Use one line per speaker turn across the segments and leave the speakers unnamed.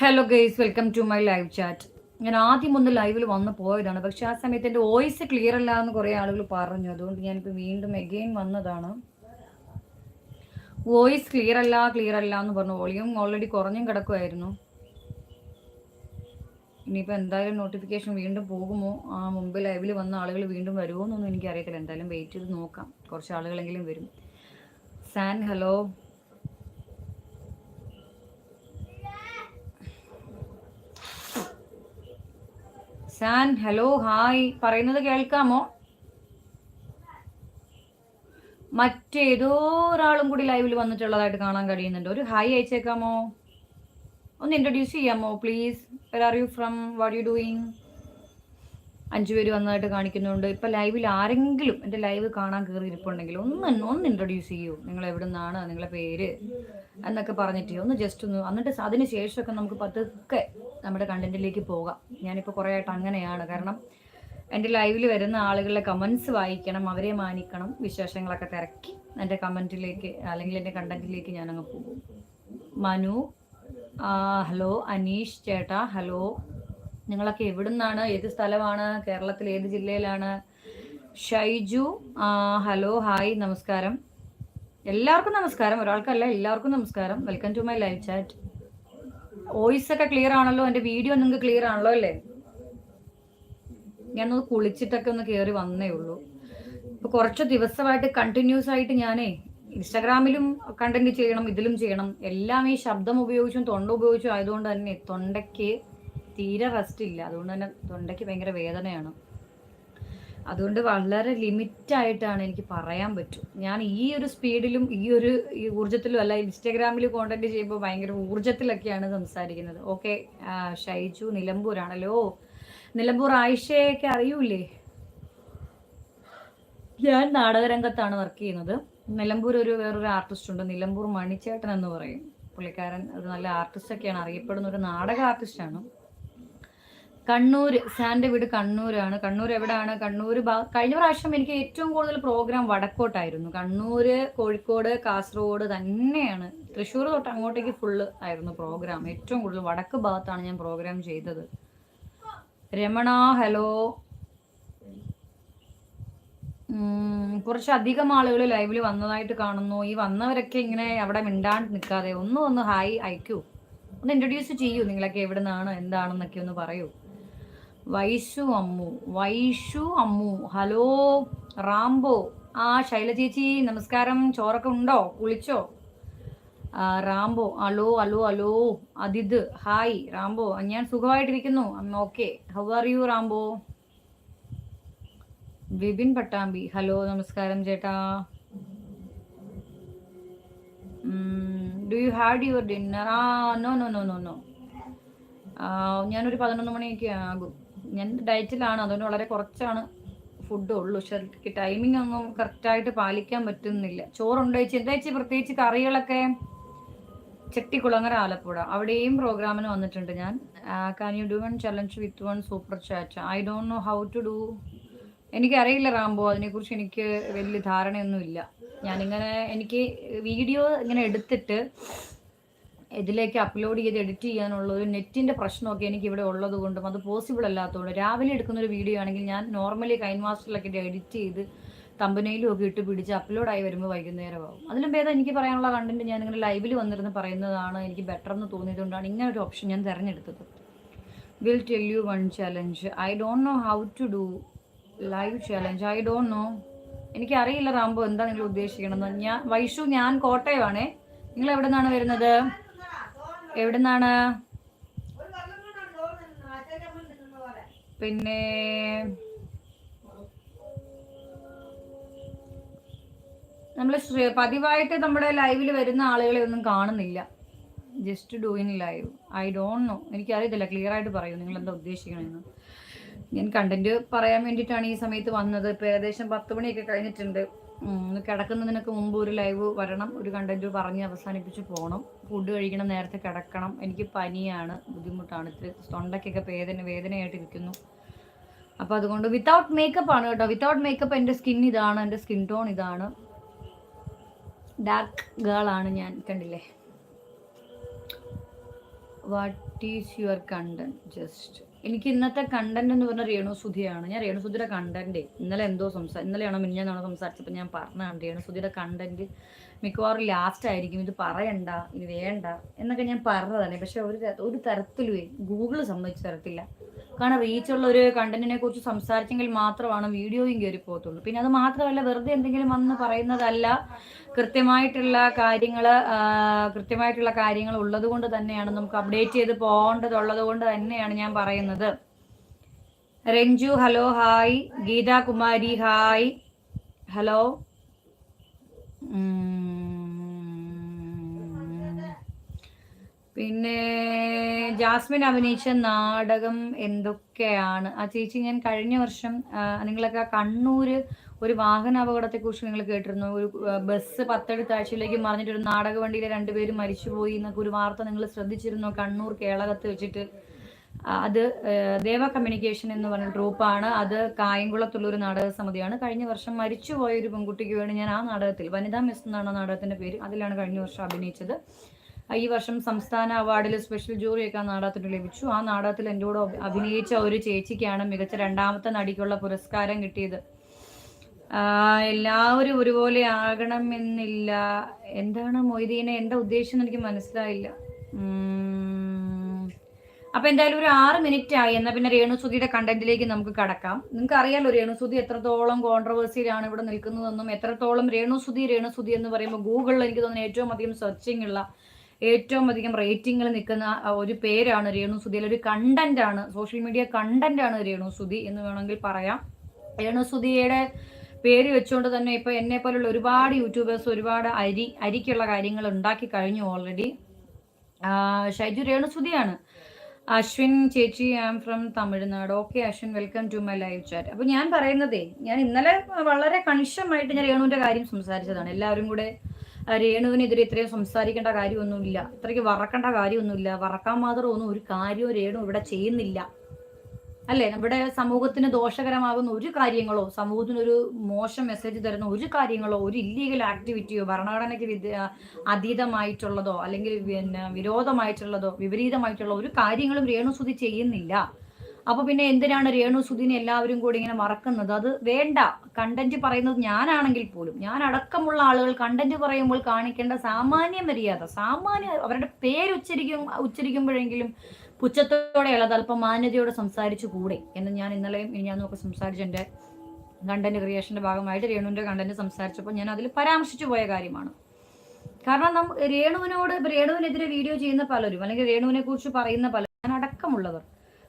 Hello guys welcome to my live chat ഞാൻ ആദ്യം ഒന്ന് ലൈവിൽ വന്ന് പോയതാണ്. പക്ഷെ ആ സമയത്ത് എന്റെ വോയിസ് ക്ലിയർ അല്ല എന്ന് കുറേ ആളുകൾ പറഞ്ഞു. അതുകൊണ്ട് ഞാനിപ്പോൾ വീണ്ടും എഗെയിൻ വന്നതാണ്. വോയിസ് ക്ലിയർ അല്ല ക്ലിയർ അല്ല എന്ന് പറഞ്ഞു. വോളിയം ഓൾറെഡി കുറഞ്ഞും കിടക്കുമായിരുന്നു ഇനിയിപ്പോൾ എന്തായാലും നോട്ടിഫിക്കേഷൻ വീണ്ടും പോകുമോ? ആ മുമ്പ് ലൈവിൽ വന്ന ആളുകൾ വീണ്ടും വരുമോ എന്നൊന്നും എനിക്കറിയത്തില്ല. എന്തായാലും വെയിറ്റ് ചെയ്ത് നോക്കാം. കുറച്ച് ആളുകളെങ്കിലും വരും. സാൻ ഹലോ സാൻ ഹലോ ഹായ്. പറയുന്നത് കേൾക്കാമോ? മറ്റേതോ ഒരാളും കൂടി ലൈവിൽ വന്നിട്ടുള്ളതായിട്ട് കാണാൻ കഴിയുന്നുണ്ട്. ഒരു ഹായ് അയച്ചേക്കാമോ? ഒന്ന് ഇൻട്രൊഡ്യൂസ് ചെയ്യാമോ please where are you from what you doing അഞ്ചു പേര് വന്നതായിട്ട് കാണിക്കുന്നുണ്ട്. ഇപ്പം ലൈവിൽ ആരെങ്കിലും എന്റെ ലൈവ് കാണാൻ കയറി ഇരിപ്പുണ്ടെങ്കിൽ ഒന്ന് ഒന്ന് ഇൻട്രൊഡ്യൂസ് ചെയ്യൂ. നിങ്ങൾ എവിടെ നിന്നാണ് നിങ്ങളെ പേര് എന്നൊക്കെ പറഞ്ഞിട്ട് ഒന്ന് ജസ്റ്റ് ഒന്ന് എന്നിട്ട് അതിന് ശേഷമൊക്കെ നമുക്ക് പതുക്കെ നമ്മുടെ കണ്ടന്റിലേക്ക് പോകാം. ഞാനിപ്പോൾ കുറേ ആയിട്ട് അങ്ങനെയാണ്. കാരണം എന്റെ ലൈവിൽ വരുന്ന ആളുകളുടെ കമൻസ് വായിക്കണം അവരെ മാനിക്കണം വിശേഷങ്ങളൊക്കെ തിരക്കി എന്റെ കമന്റിലേക്ക് അല്ലെങ്കിൽ എന്റെ കണ്ടന്റിലേക്ക് ഞാനങ്ങ് പോകും. മനു ഹലോ അനീഷ് ചേട്ടാ ഹലോ നിങ്ങളൊക്കെ എവിടുന്നാണ്? ഏത് സ്ഥലമാണ്? കേരളത്തിൽ ഏത് ജില്ലയിലാണ്? ഷൈജു ഹലോ ഹായ് നമസ്കാരം. എല്ലാവർക്കും നമസ്കാരം. ഒരാൾക്കല്ല എല്ലാവർക്കും നമസ്കാരം. Welcome to my live chat. Voice ഒക്കെ ക്ലിയർ ആണല്ലോ? എന്റെ വീഡിയോ നിങ്ങൾക്ക് ക്ലിയർ ആണല്ലോ അല്ലേ? ഞാനൊന്ന് കുളിച്ചിട്ടൊക്കെ ഒന്ന് കയറി വന്നേ ഉള്ളൂ. ഇപ്പൊ കുറച്ച് ദിവസമായിട്ട് കണ്ടിന്യൂസ് ആയിട്ട് ഞാനേ ഇൻസ്റ്റാഗ്രാമിലും കണ്ടന്റ് ചെയ്യണം ഇതിലും ചെയ്യണം. എല്ലാം ഈ ശബ്ദം ഉപയോഗിച്ചും തൊണ്ട ഉപയോഗിച്ചും ആയതുകൊണ്ട് തന്നെ തൊണ്ടയ്ക്ക് തീരെ റെസ്റ്റ് ഇല്ല. അതുകൊണ്ട് തന്നെ തൊണ്ടയ്ക്ക് ഭയങ്കര വേദനയാണ്. അതുകൊണ്ട് വളരെ ലിമിറ്റായിട്ടാണ് എനിക്ക് പറയാൻ പറ്റും. ഞാൻ ഈ ഒരു സ്പീഡിലും ഈ ഒരു ഈ ഊർജത്തിലും അല്ല ഇൻസ്റ്റാഗ്രാമിൽ കോണ്ടന്റ് ചെയ്യുമ്പോൾ ഭയങ്കര ഊർജത്തിലൊക്കെയാണ് സംസാരിക്കുന്നത്. ഓക്കെ ഷൈജു നിലമ്പൂരാണല്ലോ. നിലമ്പൂർ ആയിഷയൊക്കെ അറിയൂലേ ഞാൻ നാടകരംഗത്താണ് വർക്ക് ചെയ്യുന്നത്. നിലമ്പൂർ ഒരു വേറൊരു ആർട്ടിസ്റ്റ് ഉണ്ട്. നിലമ്പൂർ മണിച്ചേട്ടൻ എന്ന് പറയും. പുള്ളിക്കാരൻ ഒരു നല്ല ആർട്ടിസ്റ്റ് ഒക്കെയാണ്. അറിയപ്പെടുന്ന ഒരു നാടക ആർട്ടിസ്റ്റാണ് കണ്ണൂർ സാറിന്റെ വീട് കണ്ണൂരാണ്. കണ്ണൂർ എവിടെയാണ് കണ്ണൂർ കഴിഞ്ഞ പ്രാവശ്യം എനിക്ക് ഏറ്റവും കൂടുതൽ പ്രോഗ്രാം വടക്കോട്ടായിരുന്നു. കണ്ണൂർ കോഴിക്കോട് കാസർഗോഡ് തന്നെയാണ്. തൃശ്ശൂർ തൊട്ട് അങ്ങോട്ടേക്ക് ഫുള്ള് ആയിരുന്നു പ്രോഗ്രാം ഏറ്റവും കൂടുതൽ വടക്ക് ഭാഗത്താണ് ഞാൻ പ്രോഗ്രാം ചെയ്തത്. രമണ ഹലോ കുറച്ചധികം ആളുകൾ ലൈവിൽ വന്നതായിട്ട് കാണുന്നു. ഈ വന്നവരൊക്കെ ഇങ്ങനെ അവിടെ മിണ്ടാണ്ട് നിൽക്കാതെ ഒന്ന് ഒന്ന് ഹായ് അയക്കൂ ഒന്ന് ഇൻട്രൊഡ്യൂസ് ചെയ്യൂ നിങ്ങളൊക്കെ എവിടെ നിന്നാണ് എന്താണെന്നൊക്കെ ഒന്ന് പറയൂ. വൈഷു അമ്മു. വൈഷു അമ്മു. Hello Rambo. ആ ശൈല ചേച്ചി നമസ്കാരം. ചോറൊക്കെ ഉണ്ടോ? കുളിച്ചോ? Rambo. Hello hello hello. അതിത് hi Rambo. ഞാൻ സുഖമായിട്ടിരിക്കുന്നു. Okay. How are you Rambo? Vipin Pattambi. Hello നമസ്കാരം ചേട്ടാ. Do you had your dinner ആ no no no no no ഞാനൊരു പതിനൊന്ന് മണിയൊക്കെ ആകും. ഞാൻ ഡയറ്റിലാണ് അതുകൊണ്ട് വളരെ കുറച്ചാണ് ഫുഡ് ഉള്ളൂ. പക്ഷെ എനിക്ക് ടൈമിംഗ് ഒന്നും കറക്റ്റായിട്ട് പാലിക്കാൻ പറ്റുന്നില്ല. ചോറുണ്ട് ചേച്ചി? എന്താ ചേച്ചി പ്രത്യേകിച്ച് കറികളൊക്കെ? ചെട്ടിക്കുളങ്ങര ആലപ്പുഴ. അവിടെയും പ്രോഗ്രാമിന് വന്നിട്ടുണ്ട് ഞാൻ. Can you do one challenge with one super chat I don't know how to do എനിക്കറിയില്ല റാംബോ അതിനെക്കുറിച്ച് എനിക്ക് വലിയ ധാരണയൊന്നുമില്ല. ഞാനിങ്ങനെ എനിക്ക് വീഡിയോ ഇങ്ങനെ എടുത്തിട്ട് ഇതിലേക്ക് അപ്ലോഡ് ചെയ്ത് എഡിറ്റ് ചെയ്യാനുള്ള ഒരു നെറ്റിന്റെ പ്രശ്നമൊക്കെ എനിക്ക് ഇവിടെ ഉള്ളത് കൊണ്ടും അത് പോസിബിൾ അല്ലാത്തതുകൊണ്ട് രാവിലെ എടുക്കുന്ന ഒരു വീഡിയോ ആണെങ്കിൽ ഞാൻ നോർമലി കൈൻ മാസ്റ്ററിലൊക്കെ എഡിറ്റ് ചെയ്ത് തമ്പനയിലും ഒക്കെ ഇട്ട് പിടിച്ച് അപ്ലോഡായി വരുമ്പോൾ വൈകുന്നേരമാവും. അതിലും ഭേദം എനിക്ക് പറയാനുള്ള കണ്ടന്റ് ഞാൻ ഇങ്ങനെ ലൈവിൽ വന്നിരുന്ന് പറയുന്നതാണ് എനിക്ക് ബെറ്റർ എന്ന് തോന്നിയതുകൊണ്ടാണ് ഇങ്ങനെ ഒരു ഓപ്ഷൻ ഞാൻ തിരഞ്ഞെടുത്തത്. Will tell you one challenge I don't know how to do live challenge I don't know എനിക്കറിയില്ല റാംബോ എന്താ നിങ്ങൾ ഉദ്ദേശിക്കണമെന്ന് ഞാൻ വൈഷു ഞാൻ കോട്ടയമാണേ. നിങ്ങൾ എവിടെ നിന്നാണ് വരുന്നത്? എവിടെ നിന്നാണ് പിന്നെ നമ്മൾ പതിവായിട്ട് നമ്മുടെ ലൈവിൽ വരുന്ന ആളുകളെ ഒന്നും കാണുന്നില്ല. Just doing live I don't know എനിക്കറിയത്തില്ല. ക്ലിയർ ആയിട്ട് പറയൂ. നിങ്ങൾ എന്താ ഉദ്ദേശിക്കണമെന്ന് ഞാൻ കണ്ടന്റ് പറയാൻ വേണ്ടിയിട്ടാണ് ഈ സമയത്ത് വന്നത്. ഇപ്പം ഏകദേശം പത്ത് മണിയൊക്കെ കഴിഞ്ഞിട്ടുണ്ട്. കിടക്കുന്നതിനൊക്കെ മുമ്പ് ഒരു ലൈവ് വരണം. ഒരു കണ്ടന്റ് പറഞ്ഞ് അവസാനിപ്പിച്ച് പോകണം ഫുഡ് കഴിക്കണം നേരത്തെ കിടക്കണം. എനിക്ക് പനിയാണ് ബുദ്ധിമുട്ടാണ്. ഇത്തിരി തൊണ്ടയ്ക്കൊക്കെ വേദന വേദനയായിട്ട് ഇരിക്കുന്നു. അപ്പോൾ അതുകൊണ്ട് വിത്തൗട്ട് മേക്കപ്പ് ആണ് കേട്ടോ. വിത്തൗട്ട് മേക്കപ്പ് എന്റെ സ്കിൻ ഇതാണ് എന്റെ സ്കിൻ ടോൺ ഇതാണ്. ഡാർക്ക് ഗേൾ ആണ് ഞാൻ കണ്ടില്ലേ? What is your content just എനിക്ക് ഇന്നത്തെ കണ്ടന്റ് എന്ന് പറഞ്ഞ രേണുസുധിയാണ് ഞാൻ രേണുസുധിയുടെ കണ്ടന്റ് ഇന്നലെ എന്തോ സംസാ ഇന്നലെയാണോ മിഞ്ഞാന്നാണോ സംസാരിച്ചപ്പോൾ ഞാൻ പറഞ്ഞതാണ് രേണുസുധിയുടെ കണ്ടന്റ് മിക്കവാറും ലാസ്റ്റ് ആയിരിക്കും. ഇത് പറയണ്ട ഇത് വേണ്ട എന്നൊക്കെ ഞാൻ പറഞ്ഞതാണ്. പക്ഷെ ഒരു ഒരു തരത്തിലുമേ ഗൂഗിൾ സമ്മതിച്ചു തരത്തില്ല. കാരണം റീച്ചുള്ള ഒരു കണ്ടന്റിനെ കുറിച്ച് സംസാരിച്ചെങ്കിൽ മാത്രമാണ് വീഡിയോയും കയറി പോകത്തുള്ളൂ. പിന്നെ അത് മാത്രമല്ല വെറുതെ എന്തെങ്കിലും വന്ന് പറയുന്നതല്ല. കൃത്യമായിട്ടുള്ള കാര്യങ്ങൾ കൃത്യമായിട്ടുള്ള കാര്യങ്ങൾ ഉള്ളത് കൊണ്ട് തന്നെയാണ് നമുക്ക് അപ്ഡേറ്റ് ചെയ്ത് പോകേണ്ടതുള്ളത് കൊണ്ട് തന്നെയാണ് ഞാൻ പറയുന്നത്. Ranju hello hi Geetha Kumari hi hello പിന്നെ ജാസ്മിൻ അഭിനയിച്ച നാടകം എന്തൊക്കെയാണ്? ആ ചേച്ചി ഞാൻ കഴിഞ്ഞ വർഷം നിങ്ങളൊക്കെ ആ കണ്ണൂര് ഒരു വാഹന അപകടത്തെ കുറിച്ച് നിങ്ങൾ കേട്ടിരുന്നു. ഒരു ബസ് പത്തെടുത്ത ആഴ്ചയിലേക്ക് മറിഞ്ഞിട്ട് ഒരു നാടക വണ്ടിയിലെ രണ്ടുപേരും മരിച്ചുപോയി എന്നൊക്കെ ഒരു വാർത്ത നിങ്ങൾ ശ്രദ്ധിച്ചിരുന്നു? കണ്ണൂർ കേളകത്ത് വെച്ചിട്ട്. അത് ദേവ കമ്മ്യൂണിക്കേഷൻ എന്ന് പറഞ്ഞ ഗ്രൂപ്പാണ് അത് കായംകുളത്തുള്ള ഒരു നാടക സമിതിയാണ്. കഴിഞ്ഞ വർഷം മരിച്ചുപോയ ഒരു പെൺകുട്ടിക്ക് വേണ്ടി ഞാൻ ആ നാടകത്തിൽ വനിതാ മിസ് എന്നാണ് നാടകത്തിന്റെ പേര് അതിലാണ് കഴിഞ്ഞ വർഷം അഭിനയിച്ചത്. ഈ വർഷം സംസ്ഥാന അവാർഡിൽ സ്പെഷ്യൽ ജൂറിയൊക്കെ ആ നാടകത്തിന് ലഭിച്ചു. ആ നാടകത്തിൽ എന്റെ കൂടെ അഭിനയിച്ച ഒരു ചേച്ചിക്കാണ് മികച്ച രണ്ടാമത്തെ നടിക്കുള്ള പുരസ്കാരം കിട്ടിയത്. എല്ലാവരും ഒരുപോലെ ആകണമെന്നില്ല. എന്താണ് മൊയ്തീനെ? എന്താ ഉദ്ദേശം എനിക്ക് മനസ്സിലായില്ല. അപ്പൊ എന്തായാലും ഒരു ആറ് മിനിറ്റ് ആയി. എന്നാൽ പിന്നെ രേണുസുതിയുടെ കണ്ടന്റിലേക്ക് നമുക്ക് കടക്കാം. നിങ്ങൾക്ക് അറിയാലോ രേണുസുതി എത്രത്തോളം കോൺട്രവേഴ്സിയിലാണ് ഇവിടെ നിൽക്കുന്നതെന്നും എത്രത്തോളം രേണുസുതി രേണുസുതി എന്ന് പറയുമ്പോൾ ഗൂഗിളിൽ എനിക്ക് തോന്നുന്നു ഏറ്റവും അധികം സെർച്ചിങ് ഉള്ള ഏറ്റവും അധികം റേറ്റിംഗിൽ നിൽക്കുന്ന ഒരു പേരാണ് രേണുസുതി ഒരു കണ്ടന്റ് ആണ് സോഷ്യൽ മീഡിയ കണ്ടന്റ് ആണ് രേണുസുതി എന്ന് വേണമെങ്കിൽ പറയാം. രേണുസുതിയുടെ പേര് വെച്ചുകൊണ്ട് തന്നെ ഇപ്പൊ എന്നെ പോലുള്ള ഒരുപാട് യൂട്യൂബേഴ്സ് ഒരുപാട് അരി അരിക്കുള്ള കാര്യങ്ങൾ ഉണ്ടാക്കി കഴിഞ്ഞു ഓൾറെഡി ഷൈജു രേണുസുതിയാണ് അശ്വിൻ ചേച്ചി I am from Tamil Nadu. Okay Ashwin welcome to my live chat അപ്പൊ ഞാൻ പറയുന്നതേ ഞാൻ ഇന്നലെ വളരെ കണിശമായിട്ട് ഞാൻ രേണുവിന്റെ കാര്യം സംസാരിച്ചതാണ്. എല്ലാവരും കൂടെ രേണുവിനെതിരെ ഇത്രയും സംസാരിക്കേണ്ട കാര്യമൊന്നുമില്ല. ഇത്രയ്ക്ക് വറക്കേണ്ട കാര്യമൊന്നുമില്ല. വറക്കാൻ മാത്രം ഒന്നും ഒരു കാര്യവും രേണു ഇവിടെ ചെയ്യുന്നില്ല. അല്ലേ? നമ്മുടെ സമൂഹത്തിന് ദോഷകരമാകുന്ന ഒരു കാര്യങ്ങളോ സമൂഹത്തിന് ഒരു മോശം മെസ്സേജ് തരുന്ന ഒരു കാര്യങ്ങളോ ഒരു ഇല്ലീഗൽ ആക്ടിവിറ്റിയോ ഭരണഘടനയ്ക്ക് അതീതമായിട്ടുള്ളതോ അല്ലെങ്കിൽ പിന്നെ വിരോധമായിട്ടുള്ളതോ വിപരീതമായിട്ടുള്ള ഒരു കാര്യങ്ങളും രേണുസുതി ചെയ്യുന്നില്ല. അപ്പൊ പിന്നെ എന്തിനാണ് രേണുസുദിനെ എല്ലാവരും കൂടി ഇങ്ങനെ മറക്കുന്നത്? അത് വേണ്ട. കണ്ടന്റ് പറയുന്നത് ഞാനാണെങ്കിൽ പോലും ഞാൻ അടക്കമുള്ള ആളുകൾ കണ്ടന്റ് പറയുമ്പോൾ കാണിക്കേണ്ട സാമാന്യ മര്യാദ സാമാന്യ അവരുടെ പേര് ഉച്ചരിക്കും ഉച്ചരിക്കുമ്പോഴെങ്കിലും പുച്ഛത്തോടെ അതല്പം മാന്യതയോടെ സംസാരിച്ചു കൂടെ എന്ന് ഞാൻ ഇന്നലെയും ഞാൻ നോക്കി സംസാരിച്ച എന്റെ കണ്ടന്റ് ക്രിയേഷന്റെ ഭാഗമായിട്ട് രേണുവിന്റെ കണ്ടന്റ് സംസാരിച്ചപ്പോൾ ഞാൻ അതിൽ പരാമർശിച്ചു പോയ കാര്യമാണ്. കാരണം നം രേണുവിനോട് രേണുവിനെതിരെ വീഡിയോ ചെയ്യുന്ന പലരും അല്ലെങ്കിൽ രേണുവിനെ കുറിച്ച് പറയുന്ന പലരും അടക്കമുള്ളവർ.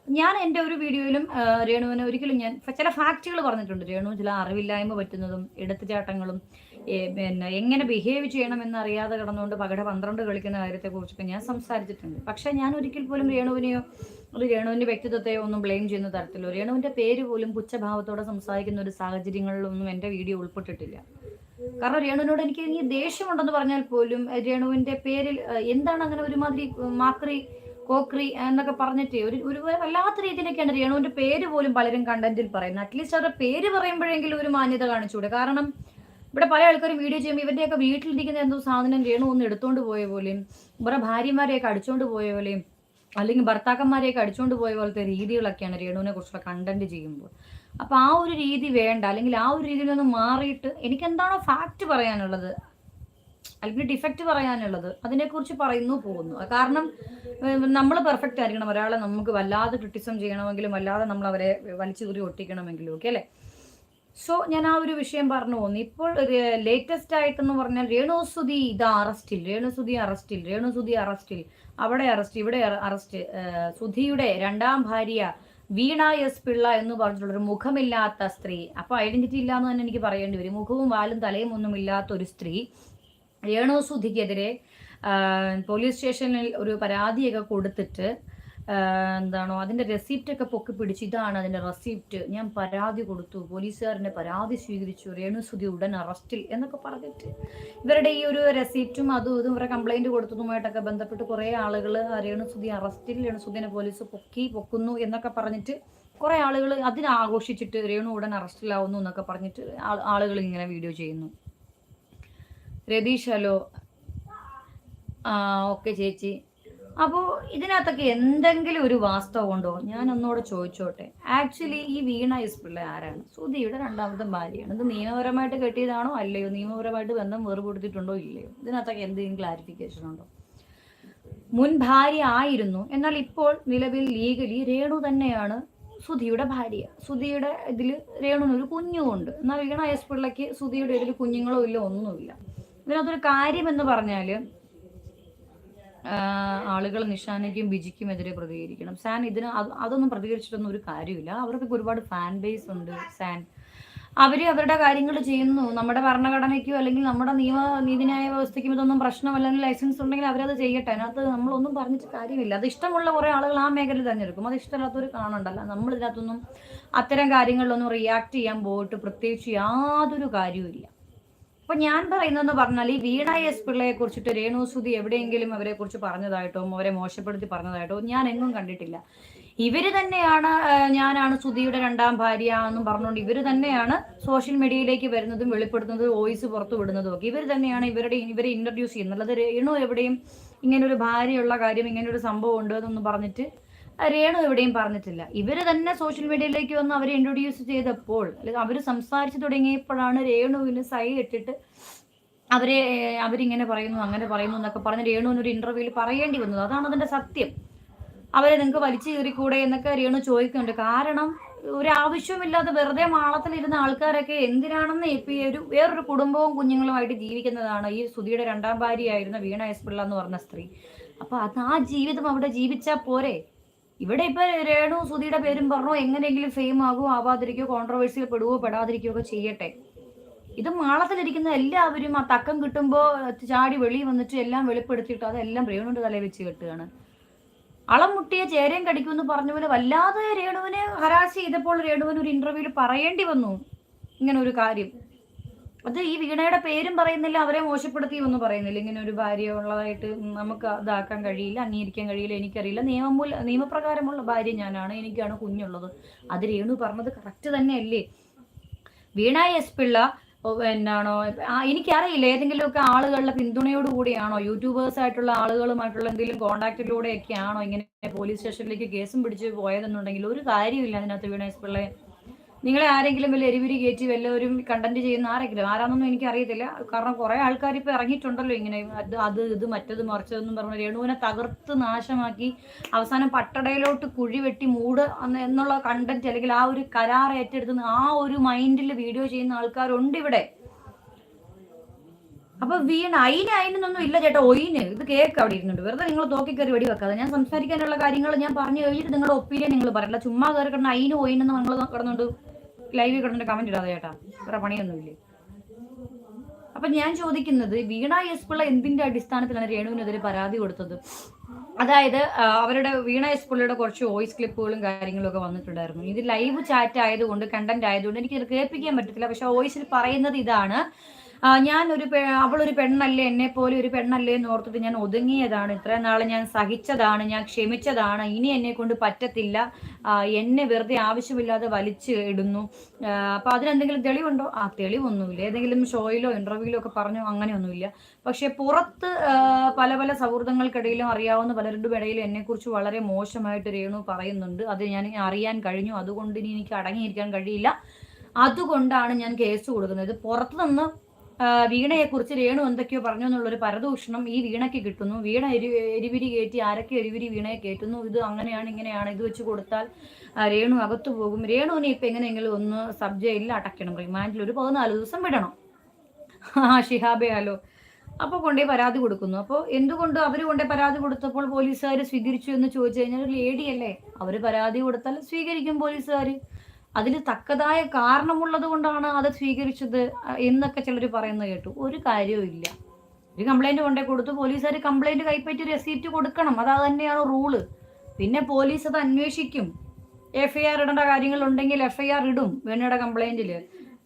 ഞാൻ എന്റെ ഒരു വീഡിയോയിലും രേണുവിനെ ഒരിക്കലും ഞാൻ ചില ഫാക്റ്റുകൾ പറഞ്ഞിട്ടുണ്ട്. രേണു ചില അറിവില്ലായ്മ പറ്റുന്നതും എടുത്തുചാട്ടങ്ങളും പിന്നെ എങ്ങനെ ബിഹേവ് ചെയ്യണമെന്ന് അറിയാതെ കിടന്നുകൊണ്ട് പകട പന്ത്രണ്ട് കളിക്കുന്ന കാര്യത്തെക്കുറിച്ചൊക്കെ ഞാൻ സംസാരിച്ചിട്ടുണ്ട്. പക്ഷേ ഞാൻ ഒരിക്കൽ പോലും രേണുവിനെയോ ഒരു രേണുവിന്റെ വ്യക്തിത്വത്തെയോ ഒന്നും ബ്ലെയിം ചെയ്യുന്ന തരത്തിലോ രേണുവിന്റെ പേര് പോലും പുച്ഛഭാവത്തോടെ സംസാരിക്കുന്ന ഒരു സാഹചര്യങ്ങളിലൊന്നും എന്റെ വീഡിയോ ഉൾപ്പെട്ടിട്ടില്ല. കാരണം രേണുവിനോട് എനിക്ക് ഇനി ദേഷ്യമുണ്ടെന്ന് പറഞ്ഞാൽ പോലും രേണുവിന്റെ പേരിൽ എന്താണ് അങ്ങനെ ഒരുമാതിരി മാക്രി കോക്രി എന്നൊക്കെ പറഞ്ഞിട്ട് ഒരു ഒരു വല്ലാത്ത രീതിയിലൊക്കെയാണ് രേണുവിന്റെ പേര് പോലും പലരും കണ്ടന്റിൽ പറയുന്നത്. അറ്റ്ലീസ്റ്റ് അവരുടെ പേര് പറയുമ്പോഴെങ്കിലും ഒരു മാന്യത കാണിച്ചുകൂടെ. കാരണം ഇവിടെ പല ആൾക്കാരും വീഡിയോ ചെയ്യുമ്പോൾ ഇവരുടെയൊക്കെ വീട്ടിലിരിക്കുന്ന എന്തോ സാധനം രേണു ഒന്ന് എടുത്തോണ്ട് പോയ പോലെയും ഇവരുടെ ഭാര്യമാരെയൊക്കെ അടിച്ചോണ്ട് പോയ പോലെയും അല്ലെങ്കിൽ ഭർത്താക്കന്മാരെയൊക്കെ അടിച്ചോണ്ട് പോയ പോലത്തെ രീതികളൊക്കെയാണ് രേണുവിനെ കുറിച്ചുള്ള കണ്ടന്റ് ചെയ്യുമ്പോൾ. അപ്പൊ ആ ഒരു രീതി വേണ്ട അല്ലെങ്കിൽ ആ ഒരു രീതിയിൽ നിന്ന് മാറിയിട്ട് എനിക്ക് എന്താണോ ഫാക്റ്റ് പറയാനുള്ളത് അല്ലെങ്കിൽ ഡിഫക്റ്റ് പറയാനുള്ളത് അതിനെക്കുറിച്ച് പറയുന്നു പോകുന്നു. കാരണം നമ്മൾ പെർഫെക്റ്റ് ആയിരിക്കണം. ഒരാളെ നമുക്ക് വല്ലാതെ ക്രിട്ടിസം ചെയ്യണമെങ്കിലും വല്ലാതെ നമ്മൾ അവരെ വലിച്ചു കുറി ഒട്ടിക്കണമെങ്കിലും ഒക്കെ അല്ലേ? സോ ഞാൻ ആ ഒരു വിഷയം പറഞ്ഞു പോകുന്നു ഇപ്പോൾ ലേറ്റസ്റ്റ് ആയിട്ട് എന്ന് പറഞ്ഞാൽ രേണുസുതി ഇത് അറസ്റ്റിൽ രേണുസുതി അറസ്റ്റിൽ രേണുസുതി അറസ്റ്റിൽ അവിടെ അറസ്റ്റ് ഇവിടെ അറസ്റ്റ് സുധിയുടെ രണ്ടാം ഭാര്യ വീണ എസ് പിള്ള എന്ന് പറഞ്ഞിട്ടുള്ള ഒരു മുഖമില്ലാത്ത സ്ത്രീ. അപ്പൊ ഐഡന്റിറ്റി ഇല്ല എന്ന് തന്നെ എനിക്ക് പറയേണ്ടി വരും. മുഖവും വാലും തലയും ഒന്നും ഇല്ലാത്ത ഒരു സ്ത്രീ. രേണുസുധിക്കെതിരെ പോലീസ് സ്റ്റേഷനിൽ ഒരു പരാതിയൊക്കെ കൊടുത്തിട്ട് എന്താണോ അതിന്റെ റെസിപ്റ്റ് ഒക്കെ പൊക്കി പിടിച്ച് ഇതാണ് അതിന്റെ റെസിപ്റ്റ് ഞാൻ പരാതി കൊടുത്തു. പോലീസുകാരന്റെ പരാതി സ്വീകരിച്ചു. രേണു സുധി ഉടൻ അറസ്റ്റിൽ എന്നൊക്കെ പറഞ്ഞിട്ട്. ഇവരുടെ ഈ ഒരു റെസിപ്റ്റും അതും ഇതും ഇവരെ കംപ്ലൈന്റ് കൊടുത്തതുമായിട്ടൊക്കെ ബന്ധപ്പെട്ട് കുറേ ആളുകൾ രേണു സുധി അറസ്റ്റിൽ രേണു സുധിനെ പോലീസ് പൊക്കി പൊക്കുന്നു എന്നൊക്കെ പറഞ്ഞിട്ട് കുറേ ആളുകൾ അതിനെ ആഘോഷിച്ചിട്ട് രേണു ഉടൻ അറസ്റ്റിലാവുന്നു എന്നൊക്കെ പറഞ്ഞിട്ട് ആളുകൾ ഇങ്ങനെ വീഡിയോ ചെയ്യുന്നു. രതീഷ് ഹലോ ഓക്കെ ചേച്ചി. അപ്പോൾ ഇതിനകത്തൊക്കെ എന്തെങ്കിലും ഒരു വാസ്തവം ഉണ്ടോ? ഞാൻ ഒന്നുകൂടെ ചോദിച്ചോട്ടെ. ആക്ച്വലി ഈ വീണ എസ് പിള്ള ആരാണ്? സുധിയുടെ രണ്ടാമത്തെ ഭാര്യയാണ്. ഇത് നിയമപരമായിട്ട് കെട്ടിയതാണോ അല്ലയോ? നിയമപരമായിട്ട് ബന്ധം വേർപെടുത്തിയിട്ടുണ്ടോ ഇല്ലയോ? ഇതിനകത്തൊക്കെ എന്തെങ്കിലും ക്ലാരിഫിക്കേഷൻ ഉണ്ടോ? മുൻ ഭാര്യ ആയിരുന്നു. എന്നാൽ ഇപ്പോൾ നിലവിൽ ലീഗലി രേണു തന്നെയാണ് സുധിയുടെ ഭാര്യ. സുധിയുടെ ഇതിൽ രേണുവിനൊരു കുഞ്ഞുമുണ്ട്. എന്നാൽ വീണ എസ് പിള്ളയ്ക്ക് സുധിയുടെ ഇതിൽ കുഞ്ഞുങ്ങളോ ഇല്ല ഒന്നുമില്ല. ഇതിനകത്തൊരു കാര്യം എന്ന് പറഞ്ഞാൽ ആളുകൾ നിഷാനയ്ക്കും ബിജിക്കും എതിരെ പ്രതികരിക്കണം. സാൻ ഇതിന് അത് അതൊന്നും പ്രതികരിച്ചിട്ടൊന്നും ഒരു കാര്യമില്ല. അവർക്കൊക്കെ ഒരുപാട് ഫാൻ ബേസ് ഉണ്ട് സാൻ. അവർ അവരുടെ കാര്യങ്ങൾ ചെയ്യുന്നു. നമ്മുടെ ഭരണഘടനയ്ക്കോ അല്ലെങ്കിൽ നമ്മുടെ നിയമ നീതിന്യായ വ്യവസ്ഥയ്ക്കും ഇതൊന്നും പ്രശ്നമല്ലെങ്കിൽ ലൈസൻസ് ഉണ്ടെങ്കിൽ അവരത് ചെയ്യട്ടെ. അതിനകത്ത് നമ്മളൊന്നും പറഞ്ഞിട്ട് കാര്യമില്ല. അത് ഇഷ്ടമുള്ള കുറേ ആളുകൾ ആ മേഖല തിരഞ്ഞെടുക്കും. അത് ഇഷ്ടമില്ലാത്തവർ കാണണ്ടല്ല. നമ്മൾ ഇതിനകത്തൊന്നും അത്തരം കാര്യങ്ങളിലൊന്നും റിയാക്ട് ചെയ്യാൻ പോയിട്ട് പ്രത്യേകിച്ച് യാതൊരു കാര്യവുമില്ല. അപ്പൊ ഞാൻ പറയുന്നതെന്ന് പറഞ്ഞാൽ ഈ വീണ എസ് പിള്ളയെ കുറിച്ചിട്ട് രേണുസുതി എവിടെയെങ്കിലും അവരെ കുറിച്ച് പറഞ്ഞതായിട്ടോ അവരെ മോശപ്പെടുത്തി പറഞ്ഞതായിട്ടോ ഞാൻ എങ്ങും കണ്ടിട്ടില്ല. ഇവർ തന്നെയാണ് ഞാനാണ് സുധിയുടെ രണ്ടാം ഭാര്യ എന്നും പറഞ്ഞുകൊണ്ട് ഇവർ തന്നെയാണ് സോഷ്യൽ മീഡിയയിലേക്ക് വരുന്നതും വെളിപ്പെടുത്തുന്നതും വോയിസ് പുറത്തു വിടുന്നതും ഒക്കെ. ഇവർ തന്നെയാണ് ഇവരുടെ ഇവരെ ഇൻട്രൊഡ്യൂസ് ചെയ്യുന്നത്. അല്ലാതെ രേണു എവിടെയും ഇങ്ങനെ ഒരു ഭാര്യയുള്ള കാര്യം ഇങ്ങനെ ഒരു സംഭവം ഉണ്ട് എന്നൊന്നും പറഞ്ഞിട്ട് രേണു എവിടെയും പറഞ്ഞിട്ടില്ല. ഇവർ തന്നെ സോഷ്യൽ മീഡിയയിലേക്ക് വന്ന് അവരെ ഇൻട്രൊഡ്യൂസ് ചെയ്തപ്പോൾ അല്ലെങ്കിൽ അവർ സംസാരിച്ചു തുടങ്ങിയപ്പോഴാണ് രേണുവിന് സൈ ഇട്ടിട്ട് അവരെ അവരിങ്ങനെ പറയുന്നു അങ്ങനെ പറയുന്നു എന്നൊക്കെ പറഞ്ഞ് രേണുവിന് ഒരു ഇന്റർവ്യൂവിൽ പറയേണ്ടി വന്നത്. അതാണ് അതിന്റെ സത്യം. അവരെ നിങ്ങൾക്ക് വലിച്ചു കീറിക്കൂടെ എന്നൊക്കെ രേണു ചോദിക്കുന്നുണ്ട്. കാരണം ഒരു ആവശ്യമില്ലാതെ വെറുതെ മാളത്തിലിരുന്ന ആൾക്കാരൊക്കെ എന്തിനാണെന്ന് ഇപ്പൊ ഈ ഒരു വേറൊരു കുടുംബവും കുഞ്ഞുങ്ങളുമായിട്ട് ജീവിക്കുന്നതാണ്. ഈ സുധിയുടെ രണ്ടാം ഭാര്യയായിരുന്ന വീണ എസ് പിള്ള എന്ന് പറഞ്ഞ സ്ത്രീ. അപ്പൊ അത് ആ ജീവിതം അവിടെ ജീവിച്ചാൽ പോരെ? ഇവിടെ ഇപ്പൊ രേണു സുധിയുടെ പേരും പറഞ്ഞു എങ്ങനെയെങ്കിലും ഫെയിം ആകുമോ ആവാതിരിക്കോ കോൺട്രവേഴ്സിയിൽ പെടുവോ പെടാതിരിക്കോ ഒക്കെ ചെയ്യട്ടെ. ഇത് മാളത്തിലിരിക്കുന്ന എല്ലാവരും ആ തക്കം കിട്ടുമ്പോൾ ചാടി വെളി വന്നിട്ട് എല്ലാം വെളിപ്പെടുത്തിയിട്ട് അതെല്ലാം രേണുവിന്റെ തലയിൽ വെച്ച് കെട്ടുകയാണ്. അളം മുട്ടിയ ചേരയും കടിക്കുമെന്ന് പറഞ്ഞ പോലെ വല്ലാതെ രേണുവിനെ ഹരാസ് ചെയ്തപ്പോൾ രേണുവിന് ഒരു ഇന്റർവ്യൂവിൽ പറയേണ്ടി വന്നു. ഇങ്ങനെ ഒരു കാര്യം. അത് ഈ വീണയുടെ പേരും പറയുന്നില്ല അവരെ മോശപ്പെടുത്തി ഒന്നും പറയുന്നില്ല. ഇങ്ങനെ ഒരു ഭാര്യ ഉള്ളതായിട്ട് നമുക്ക് ഇതാക്കാൻ കഴിയില്ല അംഗീകരിക്കാൻ കഴിയില്ല എനിക്കറിയില്ല. നിയമമൂല നിയമപ്രകാരമുള്ള ഭാര്യ ഞാനാണ് എനിക്കാണ് കുഞ്ഞുള്ളത്. അത് രേണു പറഞ്ഞത് കറക്റ്റ് തന്നെയല്ലേ? വീണ എസ് പിള്ള എന്നാണോ? എനിക്കറിയില്ല. ഏതെങ്കിലുമൊക്കെ ആളുകളുടെ പിന്തുണയോട് കൂടിയാണോ? യൂട്യൂബേഴ്സ് ആയിട്ടുള്ള ആളുകളുമായിട്ടുള്ള എന്തെങ്കിലും കോണ്ടാക്റ്റിലൂടെയൊക്കെ ആണോ ഇങ്ങനെ പോലീസ് സ്റ്റേഷനിലേക്ക് കേസും പിടിച്ച് പോയതെന്നുണ്ടെങ്കിൽ ഒരു കാര്യമില്ല അതിനകത്ത് വീണ എസ് പിള്ളയെ. നിങ്ങളെ ആരെങ്കിലും വല്ല എരിവിരി കയറ്റി വല്ലവരും കണ്ടന്റ് ചെയ്യുന്ന ആരെങ്കിലും? ആരാന്നൊന്നും എനിക്ക് അറിയത്തില്ല കാരണം കുറെ ആൾക്കാർ ഇപ്പൊ ഇറങ്ങിയിട്ടുണ്ടല്ലോ ഇങ്ങനെ. അത് അത് ഇത് മറ്റത് മറിച്ചതെന്നും പറഞ്ഞ രേണുവിനെ തകർത്ത് നാശമാക്കി അവസാനം പട്ടടയിലോട്ട് കുഴി വെട്ടി മൂട് എന്നുള്ള കണ്ടന്റ് അല്ലെങ്കിൽ ആ ഒരു കരാർ ഏറ്റെടുത്ത് ആ ഒരു മൈൻഡിൽ വീഡിയോ ചെയ്യുന്ന ആൾക്കാരുണ്ട് ഇവിടെ. അപ്പൊ വീണ അയിന് അയിനൊന്നും ഇല്ല ചേട്ടാ ഒയിന്. ഇത് കേക്ക് അവിടെ ഇരുന്നുണ്ട്. വെറുതെ നിങ്ങൾ തോക്കി കയറി വെടി വെക്കാതെ. ഞാൻ സംസാരിക്കാനുള്ള കാര്യങ്ങൾ ഞാൻ പറഞ്ഞു കഴിഞ്ഞിട്ട് നിങ്ങളുടെ ഒപ്പീനിയൻ നിങ്ങൾ പറയില്ല ചുമ്മാ കയറി കിടന്ന അയിന് ഒയിനെന്ന് നിങ്ങൾ കിടന്നുണ്ട് ലൈവിൽ കിടന്നിട്ട് കമന്റ് ഇടാതെ ചേട്ടാ. വേറെ പണിയൊന്നുമില്ലേ അപ്പൊ ഞാൻ ചോദിക്കുന്നത് വീണ എസ് പിള്ള എന്തിന്റെ അടിസ്ഥാനത്തിലാണ് രേണുവിനെതിരെ പരാതി കൊടുത്തത്? അതായത് അവരുടെ വീണ എസ് പിള്ളയുടെ കുറച്ച് വോയിസ് ക്ലിപ്പുകളും കാര്യങ്ങളും ഒക്കെ വന്നിട്ടുണ്ടായിരുന്നു. ഇത് ലൈവ് ചാറ്റ് ആയതുകൊണ്ട് കണ്ടന്റ് ആയതുകൊണ്ട് എനിക്ക് ഇത് കേൾപ്പിക്കാൻ പറ്റത്തില്ല. പക്ഷെ വോയിസിൽ പറയുന്നത് ഇതാണ്. ഞാൻ ഒരു അവളൊരു പെണ്ണല്ലേ എന്നെ പോലെ ഒരു പെണ്ണല്ലേ എന്ന് ഓർത്തിട്ട് ഞാൻ ഒതുങ്ങിയതാണ്. ഇത്രയും നാൾ ഞാൻ സഹിച്ചതാണ് ഞാൻ ക്ഷമിച്ചതാണ്. ഇനി എന്നെ കൊണ്ട് പറ്റത്തില്ല. എന്നെ വെറുതെ ആവശ്യമില്ലാതെ വലിച്ചു ഇടുന്നു. അപ്പൊ അതിനെന്തെങ്കിലും തെളിവുണ്ടോ? ആ തെളിവൊന്നുമില്ല. ഏതെങ്കിലും ഷോയിലോ ഇന്റർവ്യൂയിലോ ഒക്കെ പറഞ്ഞോ? അങ്ങനെയൊന്നുമില്ല. പക്ഷെ പുറത്ത് പല പല സൗഹൃദങ്ങൾക്കിടയിലും അറിയാവുന്ന പലരുടെ ഇടയിലും എന്നെക്കുറിച്ച് വളരെ മോശമായിട്ട് രേണു പറയുന്നുണ്ട്. അത് ഞാൻ അറിയാൻ കഴിഞ്ഞു. അതുകൊണ്ട് ഇനി എനിക്ക് അടങ്ങിയിരിക്കാൻ കഴിയില്ല. അതുകൊണ്ടാണ് ഞാൻ കേസ് കൊടുക്കുന്നത്. പുറത്തു നിന്ന് വീണയെക്കുറിച്ച് രേണു എന്തൊക്കെയോ പറഞ്ഞു എന്നുള്ളൊരു പരദൂഷണം ഈ വീണയ്ക്ക് കിട്ടുന്നു. വീണ എരി എരിവിരി കയറ്റി ആരൊക്കെ എരിവിരി വീണയെ കയറ്റുന്നു? ഇത് അങ്ങനെയാണ് ഇങ്ങനെയാണ് ഇത് വെച്ച് കൊടുത്താൽ രേണു അകത്തു പോകും. രേണുവിനെ ഇപ്പം എങ്ങനെയെങ്കിലും ഒന്ന് സബ് ജയിലിൽ അടയ്ക്കണം. റിമാൻഡിൽ ഒരു പതിനാല് ദിവസം വിടണം. ആ ഷിഹാബെ ഹലോ അപ്പോൾ കൊണ്ടേ പരാതി കൊടുക്കുന്നു. അപ്പോൾ എന്തുകൊണ്ട് അവർ കൊണ്ടേ പരാതി കൊടുത്തപ്പോൾ പോലീസുകാർ സ്വീകരിച്ചു എന്ന് ചോദിച്ചു കഴിഞ്ഞാൽ ലേഡിയല്ലേ അവർ പരാതി കൊടുത്താൽ സ്വീകരിക്കും പോലീസുകാർ അതിൽ തക്കതായ കാരണമുള്ളത് കൊണ്ടാണ് അത് സ്വീകരിച്ചത് എന്നൊക്കെ ചിലർ പറയുന്നത് കേട്ടു. ഒരു കാര്യവും ഇല്ല. ഒരു കംപ്ലൈന്റ് കൊണ്ടേ കൊടുത്തു പോലീസുകാർ കംപ്ലൈന്റ് കൈപ്പറ്റി റെസീപ്റ്റ് കൊടുക്കണം. അത് തന്നെയാണ് റൂൾ പിന്നെ പോലീസ് അത് അന്വേഷിക്കും. എഫ് ഐ ആർ ഇടേണ്ട കാര്യങ്ങളുണ്ടെങ്കിൽ എഫ് ഐ ആർ ഇടും വേണയുടെ കംപ്ലൈന്റിൽ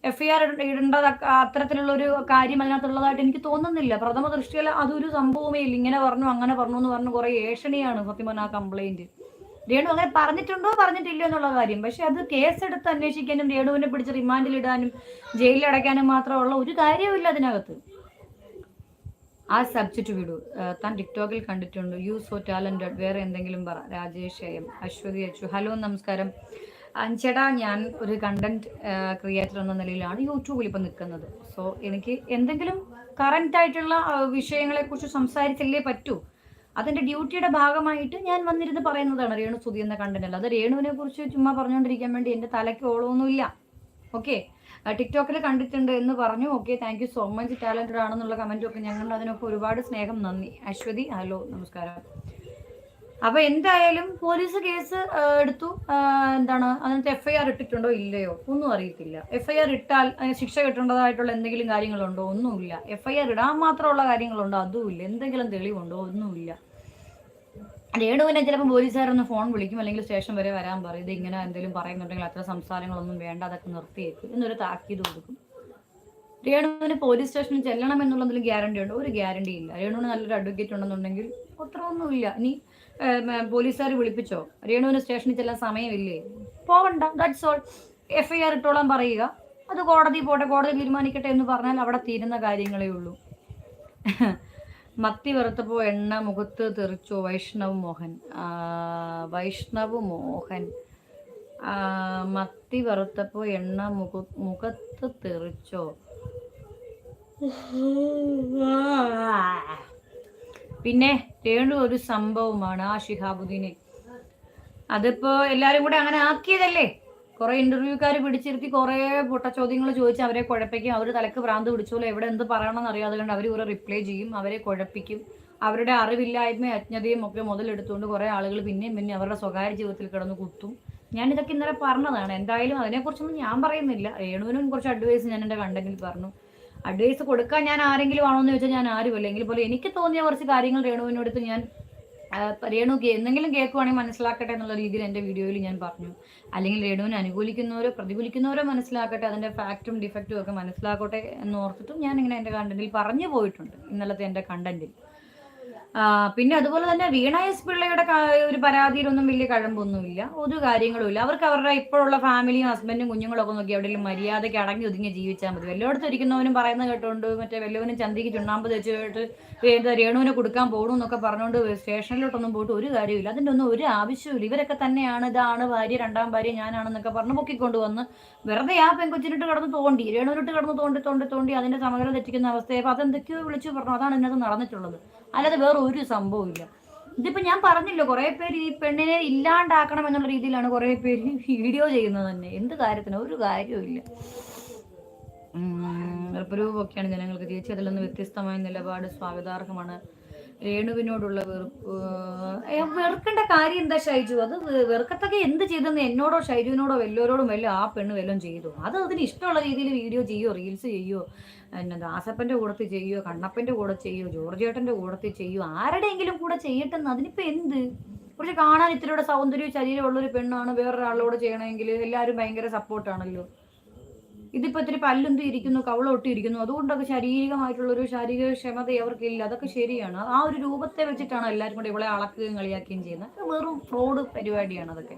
എഫ് ഐ ആർ ഇടേണ്ട അത്തരത്തിലുള്ള ഒരു കാര്യം അതിനകത്തുള്ളതായിട്ട് എനിക്ക് തോന്നുന്നില്ല. പ്രഥമ ദൃഷ്ടിയിൽ അതൊരു സംഭവമേ ഇല്ല. ഇങ്ങനെ പറഞ്ഞു അങ്ങനെ പറഞ്ഞു എന്ന് പറഞ്ഞു കുറേ ഏഷണിയാണ് സത്യം പറഞ്ഞാൽ ആ കംപ്ലൈന്റ് രേണു അങ്ങനെ പറഞ്ഞിട്ടുണ്ടോ പറഞ്ഞിട്ടില്ലോ എന്നുള്ള കാര്യം. പക്ഷെ അത് കേസെടുത്ത് അന്വേഷിക്കാനും രേണുവിനെ പിടിച്ച് ജയിലിൽ അടയ്ക്കാനും മാത്രമുള്ള ഒരു കാര്യവുമില്ല അതിനകത്ത്. ആ സബ്ജക്റ്റ് വിടൂ. താൻ ടിക്ടോക്കിൽ കണ്ടിട്ടുണ്ട്. യു സോ ടാലന്റഡ് വേറെ എന്തെങ്കിലും പറ. രാജേഷ് എം. അശ്വതി അച്ചു. ഹലോ നമസ്കാരം. ചേട്ടാ ഞാൻ ഒരു കണ്ടന്റ് ക്രിയേറ്റർ എന്ന നിലയിലാണ് യൂട്യൂബിൽ ഇപ്പം നിൽക്കുന്നത്. സോ എനിക്ക് എന്തെങ്കിലും കറന്റ് ആയിട്ടുള്ള വിഷയങ്ങളെക്കുറിച്ച് സംസാരിച്ചല്ലേ പറ്റൂ? അതിന്റെ ഡ്യൂട്ടിയുടെ ഭാഗമായിട്ട് ഞാൻ വന്നിരുന്ന് പറയുന്നതാണ് രേണു സുതി എന്ന കണ്ടന്റ് അത് രേണുവിനെ കുറിച്ച് ചുമ്മാ പറഞ്ഞുകൊണ്ടിരിക്കാൻ വേണ്ടി എന്റെ തലയ്ക്ക് ഓളമൊന്നുമില്ല ഓക്കെ? ടിക്ടോക്കിൽ കണ്ടിട്ടുണ്ട് എന്ന് പറഞ്ഞു. Okay thank you so much talented ആണെന്നുള്ള കമന്റും ഒക്കെ ഞങ്ങൾ അതിനൊക്കെ ഒരുപാട് സ്നേഹം. നന്ദി. അശ്വതി ഹലോ നമസ്കാരം. അപ്പൊ എന്തായാലും പോലീസ് കേസ് എടുത്തു. എന്താണ് അതിനകത്ത് എഫ്ഐആർ ഇട്ടിട്ടുണ്ടോ ഇല്ലയോ ഒന്നും അറിയത്തില്ല. എഫ്ഐആർ ഇട്ടാൽ അതിന് ശിക്ഷ കിട്ടേണ്ടതായിട്ടുള്ള എന്തെങ്കിലും കാര്യങ്ങളുണ്ടോ? ഒന്നുമില്ല. എഫ്ഐആർ ഇടാൻ മാത്രമുള്ള കാര്യങ്ങളുണ്ടോ? അതുമില്ല. എന്തെങ്കിലും തെളിവുണ്ടോ? ഒന്നുമില്ല. രേണുവിനെ ചിലപ്പോൾ പോലീസുകാരൊന്ന് ഫോൺ വിളിക്കും അല്ലെങ്കിൽ സ്റ്റേഷൻ വരെ വരാൻ പറയും. ഇത് ഇങ്ങനെ എന്തെങ്കിലും പറയുന്നുണ്ടെങ്കിൽ അത്ര സംസാരങ്ങളൊന്നും വേണ്ട അതൊക്കെ നിർത്തിയേക്കും. എന്നൊരു താക്കീത് കൊടുക്കും. രേണുവിന് പോലീസ് സ്റ്റേഷനിൽ ചെല്ലണം എന്നുള്ളതിൽ ഗ്യാരണ്ടി ഉണ്ടോ. ഒരു ഗ്യാരണ്ടി ഇല്ല. രേണുവിന് നല്ലൊരു അഡ്വക്കേറ്റ് ഉണ്ടെന്നുണ്ടെങ്കിൽ അത്ര ഒന്നുമില്ല ഇനി പോലീസുകാർ വിളിപ്പിച്ചോ? രേണുവിന് സ്റ്റേഷനിൽ ചെല്ലാൻ സമയമില്ലേ? പോവണ്ട that's all F I R ഇട്ടോളാൻ പറയുക. അത് കോടതി പോട്ടെ കോടതി തീരുമാനിക്കട്ടെ എന്ന് പറഞ്ഞാൽ അവിടെ തീരുന്ന കാര്യങ്ങളേ ഉള്ളൂ. മത്തി വറുത്തപ്പോ എണ്ണ മുഖത്ത് തെറിച്ചു വൈഷ്ണവ് മോഹൻ. ആ, വൈഷ്ണവ് മോഹൻ. മത്തി വറുത്തപ്പോ എണ്ണ മുഖ മുഖത്ത് തെറിച്ചോ. പിന്നെ രേണു ഒരു സംഭവമാണ് ആ ഷിഹാബുദ്ദീനെ അതിപ്പോ എല്ലാരും കൂടെ അങ്ങനെ ആക്കിയതല്ലേ? കുറെ ഇന്റർവ്യൂക്കാർ പിടിച്ചിരുത്തി കുറെ പൊട്ട ചോദ്യങ്ങൾ ചോദിച്ച് അവരെ കുഴപ്പിക്കും. അവർ തലക്ക് ഭ്രാന്ത് പിടിച്ചോളൂ എവിടെ എന്ത് പറയണമെന്ന് അറിയാതെ കൊണ്ട് അവർ കുറെ റിപ്ലൈ ചെയ്യും അവരെ കുഴപ്പിക്കും. അവരുടെ അറിവില്ലായ്മയും അജ്ഞതയും ഒക്കെ മുതലെടുത്തുകൊണ്ട് കുറെ ആളുകൾ പിന്നെയും പിന്നെ അവരുടെ സ്വകാര്യ ജീവിതത്തിൽ കിടന്ന് കുത്തും. ഞാൻ ഇതൊക്കെ ഇന്നലെ പറഞ്ഞതാണ്. എന്തായാലും അതിനെക്കുറിച്ചൊന്നും ഞാൻ പറയുന്നില്ല. രേണുവിനും കുറച്ച് അഡ്വൈസ് ഞാൻ എന്റെ കണ്ടന്റിൽ പറഞ്ഞു. അഡ്വൈസ് കൊടുക്കാൻ ഞാൻ ആരെങ്കിലും ആണോ എന്ന് ചോദിച്ചാൽ ഞാൻ ആരുമല്ല എങ്കിൽ പോലും എനിക്ക് തോന്നിയ കുറച്ച് കാര്യങ്ങൾ രേണുവിനോടുത്ത് ഞാൻ രേണു എന്തെങ്കിലും കേൾക്കുവാണെങ്കിൽ മനസ്സിലാക്കട്ടെ എന്നുള്ള രീതിയിൽ എന്റെ വീഡിയോയിൽ ഞാൻ പറഞ്ഞു. അല്ലെങ്കിൽ രേണുവിനെ അനുകൂലിക്കുന്നവരോ പ്രതികൂലിക്കുന്നവരോ മനസ്സിലാക്കട്ടെ അതിന്റെ ഫാക്റ്റും ഡിഫക്റ്റും ഒക്കെ മനസ്സിലാക്കട്ടെ എന്ന് ഓർത്തിട്ടും ഞാൻ ഇങ്ങനെ എന്റെ കണ്ടന്റിൽ പറഞ്ഞു പോയിട്ടുണ്ട് ഇന്നലത്തെ എന്റെ കണ്ടന്റിൽ. പിന്നെ അതുപോലെ തന്നെ വീണ എസ് പിള്ളയുടെ ഒരു പരാതിയിലൊന്നും വലിയ കഴമ്പൊന്നുമില്ല. ഒരു കാര്യങ്ങളുമില്ല. അവർക്ക് അവരുടെ ഇപ്പോഴുള്ള ഫാമിലിയും ഹസ്ബൻഡും കുഞ്ഞുങ്ങളും ഒക്കെ നോക്കി എവിടെയെങ്കിലും മര്യാദയ്ക്ക് അടങ്ങി ഒതുങ്ങി ജീവിച്ചാൽ മതി. വല്ലയിടത്തും ഇരിക്കുന്നവനും പറയുന്നത് കേട്ടോണ്ട് മറ്റേ വല്ലവനും ചന്തിക്ക് ചുണ്ണാമ്പ് തെച്ച് കേട്ട് എന്താ രേണുവിനെ കൊടുക്കാൻ പോകണം എന്നൊക്കെ പറഞ്ഞുകൊണ്ട് സ്റ്റേഷനിലോട്ടൊന്നും പോയിട്ട് ഒരു കാര്യമില്ല അതിന്റെ ഒന്നും ഒരു ആവശ്യമില്ല ഇവരൊക്കെ തന്നെയാണ് ഇതാണ് ഭാര്യ രണ്ടാം ഭാര്യ ഞാനാണെന്നൊക്കെ പറഞ്ഞ് പൊക്കിക്കൊണ്ട് വന്ന് വെറുതെ ആ പെൺകൊച്ചിനിട്ട് കിടന്ന് തോണ്ടി രേണുവിനിട്ട് കിടന്ന് തോണ്ടി തോണ്ടി തോണ്ടി അതിന്റെ സമഗ്രം തെറ്റിക്കുന്ന അവസ്ഥയെ അപ്പോൾ അതെന്തൊക്കെയോ വിളിച്ചു പറഞ്ഞു. അതാണ് ഇതിനകത്ത് നടന്നിട്ടുള്ളത്. അല്ലാതെ വേറെ ഒരു സംഭവമില്ല ഇതിപ്പോ ഞാൻ പറഞ്ഞില്ല കുറെ പേര് ഈ പെണ്ണിനെ ഇല്ലാണ്ടാക്കണം എന്നുള്ള രീതിയിലാണ് കുറെ പേര് വീഡിയോ ചെയ്യുന്നത് തന്നെ എന്ത് കാര്യത്തിന് ഒരു കാര്യവും ഇല്ല വെറുപ്പരൂപമൊക്കെയാണ് ജനങ്ങൾക്ക് ചേച്ചി അതിൽ വ്യത്യസ്തമായ നിലപാട് സ്വാഗതാർഹമാണ് രേണുവിനോടുള്ള വെറുക്കേണ്ട കാര്യം എന്താ ഷൈജു? അത് വെറുക്കത്തൊക്കെ എന്ത് ചെയ്തെന്ന് എന്നോടോ ഷൈജുവിനോടോ വല്ലവരോടും വല്ലോ ആ പെണ്ണ് വല്ലതും ചെയ്തു. അത് അതിന് ഇഷ്ടമുള്ള രീതിയിൽ വീഡിയോ ചെയ്യോ റീൽസ് ചെയ്യോ പിന്നെ ദാസപ്പന്റെ കൂടത്തിൽ ചെയ്യോ കണ്ണപ്പന്റെ കൂടെ ചെയ്യോ ജോർജേട്ടന്റെ കൂടത്തിൽ ചെയ്യോ ആരുടെയെങ്കിലും കൂടെ ചെയ്യട്ടെന്ന് അതിനിപ്പോൾ എന്ത്? കുറച്ച് കാണാൻ ഇത്തിരിയുടെ സൗന്ദര്യവും ശരീരമുള്ളൊരു പെണ്ണാണ് വേറൊരാളോട് ചെയ്യണമെങ്കിൽ എല്ലാവരും ഭയങ്കര സപ്പോർട്ടാണല്ലോ ഇതിപ്പോ ഇത്തിരി പല്ലുന്തി ഇരിക്കുന്നു കവളൊട്ടി ഇരിക്കുന്നു അതുകൊണ്ടൊക്കെ ശാരീരികമായിട്ടുള്ള ഒരു ശാരീരിക ക്ഷമത അവർക്കില്ല. അതൊക്കെ ശരിയാണ്. ആ ഒരു രൂപത്തെ വെച്ചിട്ടാണ് എല്ലാവരും കൂടെ ഇവളെ അളക്കുകയും കളിയാക്കുകയും ചെയ്യുന്നത്. വെറും ഫ്രോഡ് പരിപാടിയാണ് അതൊക്കെ.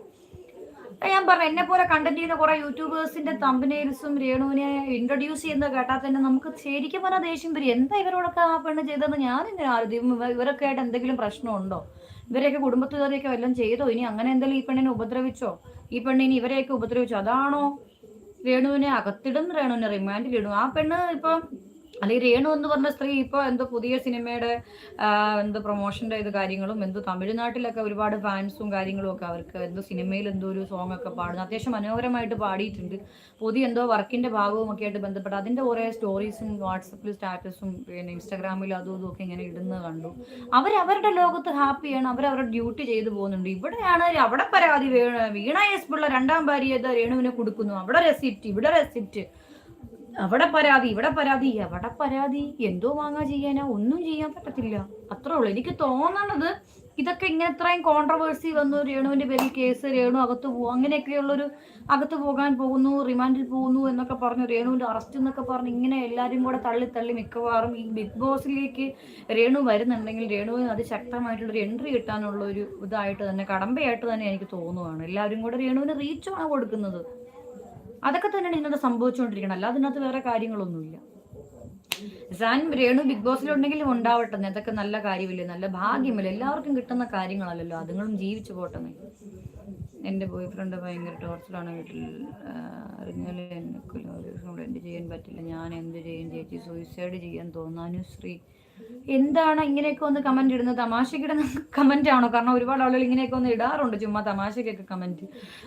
ഞാൻ പറഞ്ഞു എന്നെ പോലെ കണ്ടന്റ് ചെയ്യുന്ന കുറെ യൂട്യൂബേഴ്സിന്റെ തമ്പനയിൽസും രേണുവിനെ ഇൻട്രൊഡ്യൂസ് ചെയ്യുന്നത് കേട്ടാൽ തന്നെ നമുക്ക് ശരിക്കും പറഞ്ഞാൽ ദേഷ്യം വരും. എന്താ ഇവരോടൊക്കെ ആ പെണ്ണ് ചെയ്തതെന്ന് ഞാൻ ഇങ്ങനെ ആരും ഇവരൊക്കെ ആയിട്ട് എന്തെങ്കിലും പ്രശ്നമുണ്ടോ? ഇവരെയൊക്കെ കുടുംബത്തുകാരെയൊക്കെ വല്ലതും ചെയ്തോ? ഇനി അങ്ങനെ എന്തെങ്കിലും ഈ പെണ്ണിനെ ഉപദ്രവിച്ചോ? ഈ പെണ്ണിനെ ഇവരെയൊക്കെ ഉപദ്രവിച്ചോ? അതാണോ രേണുവിനെ അകത്തിടും രേണുവിനെ റിമാൻഡിലിടും ആ പെണ്ണ് ഇപ്പം അല്ലെങ്കിൽ രേണു എന്ന് പറഞ്ഞ സ്ത്രീ ഇപ്പോൾ എന്തോ പുതിയ സിനിമയുടെ എന്തോ പ്രൊമോഷന്റെ ഇത് കാര്യങ്ങളും എന്തോ തമിഴ്നാട്ടിലൊക്കെ ഒരുപാട് ഫാൻസും കാര്യങ്ങളും ഒക്കെ അവർക്ക് എന്തോ സിനിമയിൽ എന്തോ ഒരു സോങ് ഒക്കെ പാടുന്നു. അത്യാവശ്യം മനോഹരമായിട്ട് പാടിയിട്ടുണ്ട്. പുതിയ എന്തോ വർക്കിന്റെ ഭാഗവും ഒക്കെ ആയിട്ട് ബന്ധപ്പെട്ട് അതിന്റെ കുറേ സ്റ്റോറീസും വാട്സപ്പിൽ സ്റ്റാറ്റസും പിന്നെ ഇൻസ്റ്റാഗ്രാമിൽ അതും ഇതും ഒക്കെ ഇങ്ങനെ ഇടുന്നത് കണ്ടു. അവരവരുടെ ലോകത്ത് ഹാപ്പിയാണ് അവരവരുടെ ഡ്യൂട്ടി ചെയ്തു പോകുന്നുണ്ട്. ഇവിടെയാണ് അവിടെ പരാതി വീണ വീണ എസ് പിള്ള രണ്ടാം ഭാര്യ രേണുവിനെ കൊടുക്കുന്നു. അവിടെ റെസിപ്റ്റ് ഇവിടെ റെസിപ്റ്റ് അവിടെ പരാതി ഇവിടെ പരാതി എവിടെ പരാതി? എന്തോ വാങ്ങാ ചെയ്യാനാ? ഒന്നും ചെയ്യാൻ പറ്റത്തില്ല. അത്രേ ഉള്ളൂ. എനിക്ക് തോന്നണത് ഇതൊക്കെ ഇങ്ങനെ ഇത്രയും കോൺട്രവേഴ്സി വന്നു രേണുവിന്റെ പേരിൽ കേസ് രേണു അകത്ത് പോകും അങ്ങനെയൊക്കെയുള്ളൊരു അകത്ത് പോകാൻ പോകുന്നു റിമാൻഡിൽ പോകുന്നു എന്നൊക്കെ പറഞ്ഞു രേണുവിന്റെ അറസ്റ്റ് എന്നൊക്കെ പറഞ്ഞു ഇങ്ങനെ എല്ലാവരും കൂടെ തള്ളി തള്ളി മിക്കവാറും ഈ ബിഗ് ബോസിലേക്ക് രേണു വരുന്നുണ്ടെങ്കിൽ രേണുവിന് അത് ശക്തമായിട്ടുള്ളൊരു എൻട്രി കിട്ടാനുള്ള ഒരു ഇതായിട്ട് തന്നെ കടമ്പയായിട്ട് തന്നെ എനിക്ക് തോന്നുവാണ്. എല്ലാവരും കൂടെ രേണുവിന് റീച്ചാണ് കൊടുക്കുന്നത്. അതൊക്കെ തന്നെയാണ് ഇതിനകത്ത് സംഭവിച്ചുകൊണ്ടിരിക്കണം അല്ലാതെ ഇതിനകത്ത് വേറെ കാര്യങ്ങളൊന്നുമില്ല. സാൻ രേണു ബിഗ് ബോസിലുണ്ടെങ്കിലും ഉണ്ടാവട്ടെ. അതൊക്കെ നല്ല കാര്യമില്ലേ? നല്ല ഭാഗ്യമല്ലേ? എല്ലാവർക്കും കിട്ടുന്ന കാര്യങ്ങളല്ലല്ലോ? അതുങ്ങളും ജീവിച്ചു പോട്ടെ എന്റെ ബോയ് ഫ്രണ്ട് ഭയങ്കര ടോർച്ചറാണ് വീട്ടിൽ. അറിഞ്ഞാൽ എന്നെ ഒരു ദിവസം കൂടെ എന്ത് ചെയ്യാൻ പറ്റില്ല. ഞാൻ എന്ത് ചെയ്യും? ചേച്ചി സൂയിസൈഡ് ചെയ്യാൻ തോന്നാനും ശ്രീ എന്താണ് ഇങ്ങനെയൊക്കെ ഒന്ന് കമന്റ് ഇടുന്നത്? തമാശക്കിടുന്ന കമന്റ് ആണോ? കാരണം ഒരുപാട് ആളുകൾ ഇങ്ങനെയൊക്കെ ഒന്ന് ഇടാറുണ്ട്. ചുമ്മാ തമാശക്കൊക്കെ കമന്റ്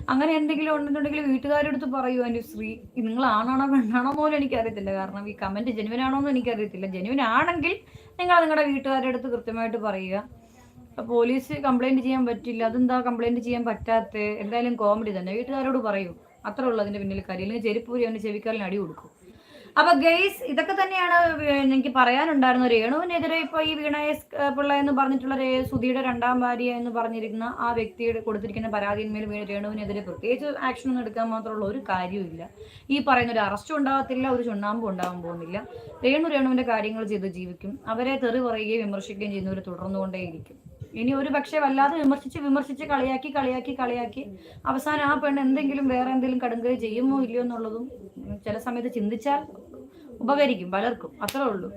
അങ്ങനെ എന്തെങ്കിലും ഉണ്ടെന്നുണ്ടെങ്കിൽ വീട്ടുകാരെടുത്ത് പറയൂ അനുശ്രീ ശ്രീ നിങ്ങൾ ആണാണോ പെണ്ണാണോ പോലും എനിക്കറിയത്തില്ല. കാരണം ഈ കമന്റ് ജെനുവിൻ ആണോ എന്ന് എനിക്കറിയത്തില്ല. ജെനുവിൻ ആണെങ്കിൽ നിങ്ങൾ നിങ്ങളുടെ വീട്ടുകാരുടെ അടുത്ത് കൃത്യമായിട്ട് പറയുക. പോലീസ് കംപ്ലൈന്റ് ചെയ്യാൻ പറ്റില്ല. അതെന്താ കംപ്ലൈന്റ് ചെയ്യാൻ പറ്റാത്ത എന്തായാലും കോമഡി തന്നെ. വീട്ടുകാരോട് പറയൂ. അത്ര ഉള്ളൂ അതിന്റെ പിന്നിൽ കാര്യം. അല്ലെങ്കിൽ ചെരുപ്പൂരി അവന് ചെവിക്കാലിന് അടി കൊടുക്കും. അപ്പൊ ഗെയ്സ് ഇതൊക്കെ തന്നെയാണ് എനിക്ക് പറയാനുണ്ടായിരുന്നത്. രേണുവിനെതിരെ ഇപ്പൊ ഈ വീണ എസ് പിള്ള എന്ന് പറഞ്ഞിട്ടുള്ള സുധിയുടെ രണ്ടാം ഭാര്യ എന്ന് പറഞ്ഞിരിക്കുന്ന ആ വ്യക്തിയുടെ കൊടുത്തിരിക്കുന്ന പരാതിന്മേൽ വീ- രേണുവിനെതിരെ പ്രത്യേകിച്ച് ആക്ഷൻ ഒന്നും എടുക്കാൻ മാത്രമുള്ള ഒരു കാര്യമില്ല ഈ പറയുന്ന ഒരു അറസ്റ്റും ഉണ്ടാകത്തില്ല ഒരു ചുണ്ണാമ്പും ഉണ്ടാകാൻ പോകുന്നില്ല. രേണു രേണുവിന്റെ കാര്യങ്ങൾ ചെയ്ത് ജീവിക്കും. അവരെ തെറി പറയുകയും വിമർശിക്കുകയും ചെയ്യുന്നവർ തുടർന്നുകൊണ്ടേയിരിക്കും. ഇനി ഒരു പക്ഷേ വല്ലാതെ വിമർശിച്ച് വിമർശിച്ച് കളിയാക്കി കളിയാക്കി കളിയാക്കി അവസാനം ആ പെണ്ണ് എന്തെങ്കിലും വേറെ എന്തെങ്കിലും കടുങ്കൈ ചെയ്യുമോ ഇല്ലയോ എന്നുള്ളതും ചില സമയത്ത് ചിന്തിച്ചാൽ ഉപകരിക്കും പലർക്കും. അത്രേ ഉള്ളൂ.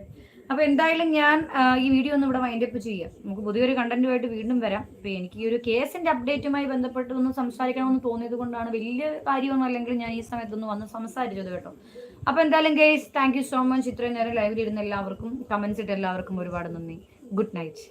അപ്പൊ എന്തായാലും ഞാൻ ഈ വീഡിയോ ഒന്ന് ഇവിടെ വൈൻഡപ്പ് ചെയ്യാം. നമുക്ക് പുതിയൊരു കണ്ടന്റുമായിട്ട് വീണ്ടും വരാം. അപ്പൊ എനിക്ക് ഈ ഒരു കേസിന്റെ അപ്ഡേറ്റുമായി ബന്ധപ്പെട്ട് ഒന്ന് സംസാരിക്കണമെന്ന് തോന്നിയത് കൊണ്ടാണ് വലിയ കാര്യമൊന്നും അല്ലെങ്കിൽ ഞാൻ ഈ സമയത്തൊന്ന് വന്ന് സംസാരിച്ചത് കേട്ടോ. അപ്പൊ എന്തായാലും guys thank you so much ഇത്രയും നേരം ലൈവിൽ ഇരുന്ന എല്ലാവർക്കും കമന്റ്സ് ഇട്ട് എല്ലാവർക്കും ഒരുപാട് നന്ദി. Good night